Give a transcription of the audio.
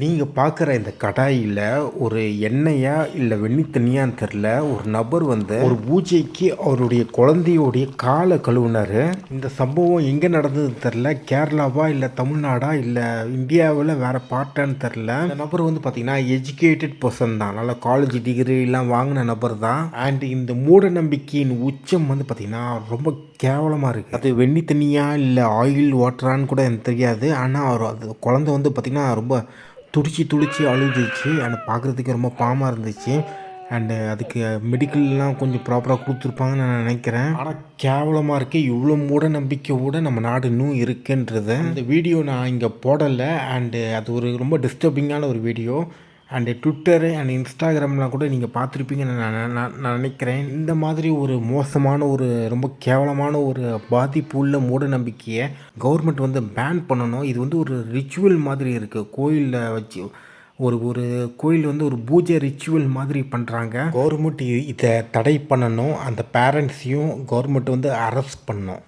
நீங்கள் பார்க்குற இந்த கடாயில் ஒரு எண்ணெயா இல்லை வெண்ணி தண்ணியான்னு தெரில ஒரு நபர் வந்து ஒரு பூஜைக்கு அவருடைய குழந்தையோடைய காலை கழுவுனாரு. இந்த சம்பவம் எங்கே நடந்ததுன்னு தெரில கேரளாவா இல்லை தமிழ்நாடா இல்லை இந்தியாவில் வேறு பாட்டான்னு தெரில இந்த நபர் வந்து பார்த்திங்கன்னா எஜுகேட்டட் பர்சன் தான். நல்லா காலேஜ் டிகிரிலாம் வாங்கின நபர் தான். அண்ட் இந்த மூட நம்பிக்கையின் உச்சம் வந்து பார்த்திங்கன்னா ரொம்ப கேவலமாக இருக்குது அது வெண்ணி தண்ணியா இல்லை ஆயில் வாட்டரான்னு கூட எனக்கு தெரியாது. ஆனால் அவர் அது குழந்தை வந்து பார்த்திங்கன்னா ரொம்ப துடிச்சு துடிச்சு அழுதுச்சு. அண்ட் பார்க்குறதுக்கு ரொம்ப பாமாக இருந்துச்சு. அண்டு அதுக்கு மெடிக்கல்லாம் கொஞ்சம் ப்ராப்பராக கொடுத்துருப்பாங்கன்னு நான் நினைக்கிறேன். ஆனால் கேவலமாக இருக்குது இவ்வளோ மூட நம்பிக்கையோட நம்ம நாடு இன்னும் இருக்குன்றது. இந்த வீடியோ நான் இங்கே போடலை. அண்டு அது ஒரு ரொம்ப டிஸ்டர்பிங்கான ஒரு வீடியோ அண்டு ட்விட்டரு அண்ட் இன்ஸ்டாகிராம்லாம் கூட நீங்கள் பார்த்துருப்பீங்கன்னு நான் நான் நான் நினைக்கிறேன். இந்த மாதிரி ஒரு மோசமான ஒரு ரொம்ப கேவலமான ஒரு பாதிப்பு உள்ள மூட நம்பிக்கையை கவர்மெண்ட் வந்து பேன் பண்ணணும். இது வந்து ஒரு ரிச்சுவல் மாதிரி இருக்குது கோயிலில் வச்சு ஒரு ஒரு கோயில் வந்து ஒரு பூஜை ரிச்சுவல் மாதிரி பண்ணுறாங்க கவர்மெண்ட் இதை தடை பண்ணணும். அந்த பேரண்ட்ஸையும் கவர்மெண்ட் வந்து அரெஸ்ட் பண்ணணும்.